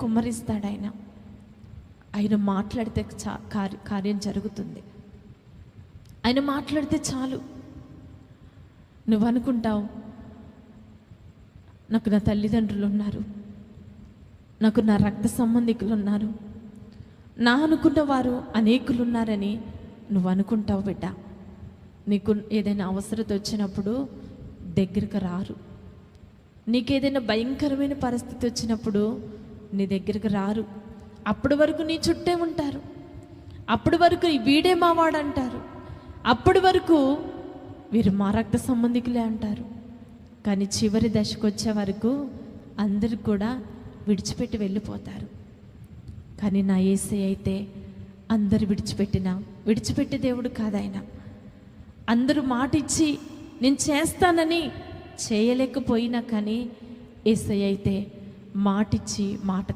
కుమ్మరిస్తాడు ఆయన ఆయన మాట్లాడితే చా కార్య- కార్యం జరుగుతుంది. ఆయన మాట్లాడితే చాలు. నువ్వు అనుకుంటావు నాకు నా తల్లిదండ్రులు ఉన్నారు నాకు నా రక్త సంబంధికులు ఉన్నారు నా అనుకున్న వారు అనేకులు ఉన్నారని నువ్వు అనుకుంటావు బిడ్డ. నీకు ఏదైనా అవసరత వచ్చినప్పుడు దగ్గరికి రారు. నీకేదైనా భయంకరమైన పరిస్థితి వచ్చినప్పుడు నీ దగ్గరికి రారు. అప్పటి వరకు నీ చుట్టే ఉంటారు. అప్పటి వరకు వీడే మావాడు అంటారు. అప్పటి వరకు వీరు మా రక్త సంబంధికులే అంటారు. కానీ చివరి దశకు వచ్చే వరకు అందరు కూడా విడిచిపెట్టి వెళ్ళిపోతారు. కానీ నా ఏసై అయితే అందరు విడిచిపెట్టిన విడిచిపెట్టే దేవుడు కాదాయన అందరూ మాట ఇచ్చి నేను చేస్తానని చేయలేకపోయినా కానీ ఏసై అయితే మాటిచ్చి మాట